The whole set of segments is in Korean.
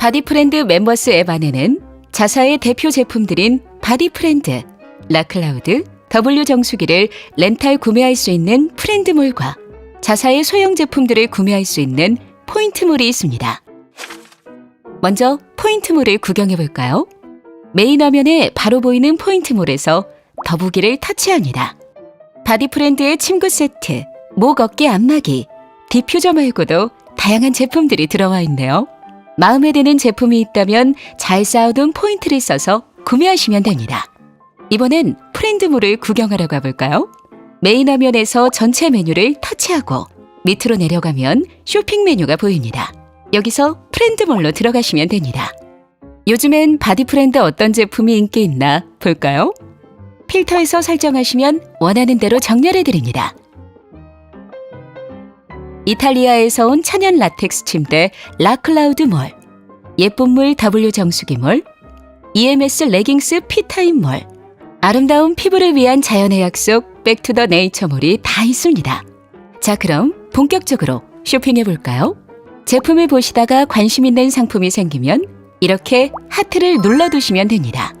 바디프렌드 멤버스 앱 안에는 자사의 대표 제품들인 바디프렌드, 라클라우드, W 정수기를 렌탈 구매할 수 있는 프렌드몰과 자사의 소형 제품들을 구매할 수 있는 포인트몰이 있습니다. 먼저 포인트몰을 구경해 볼까요? 메인 화면에 바로 보이는 포인트몰에서 더보기를 터치합니다. 바디프렌드의 침구 세트, 목 어깨 안마기, 디퓨저 말고도 다양한 제품들이 들어와 있네요. 마음에 드는 제품이 있다면 잘 쌓아둔 포인트를 써서 구매하시면 됩니다. 이번엔 프렌드몰을 구경하러 가볼까요? 메인 화면에서 전체 메뉴를 터치하고 밑으로 내려가면 쇼핑 메뉴가 보입니다. 여기서 프렌드몰로 들어가시면 됩니다. 요즘엔 바디프렌드 어떤 제품이 인기 있나 볼까요? 필터에서 설정하시면 원하는 대로 정렬해 드립니다. 이탈리아에서 온 천연 라텍스 침대 라클라우드 몰, 예쁜 물 W 정수기 몰, EMS 레깅스 피타임 몰, 아름다운 피부를 위한 자연의 약속 백투더 네이처 몰이 다 있습니다. 자, 그럼 본격적으로 쇼핑해 볼까요? 제품을 보시다가 관심 있는 상품이 생기면 이렇게 하트를 눌러두시면 됩니다.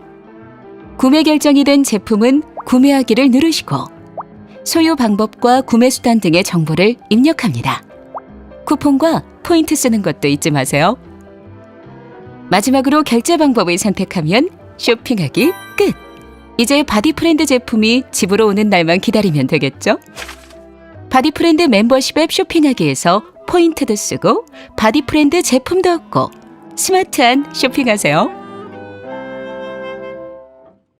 구매 결정이 된 제품은 구매하기를 누르시고 소요 방법과 구매 수단 등의 정보를 입력합니다. 쿠폰과 포인트 쓰는 것도 잊지 마세요. 마지막으로 결제 방법을 선택하면 쇼핑하기 끝! 이제 바디프렌드 제품이 집으로 오는 날만 기다리면 되겠죠? 바디프렌드 멤버십 앱 쇼핑하기에서 포인트도 쓰고 바디프렌드 제품도 얻고 스마트한 쇼핑하세요.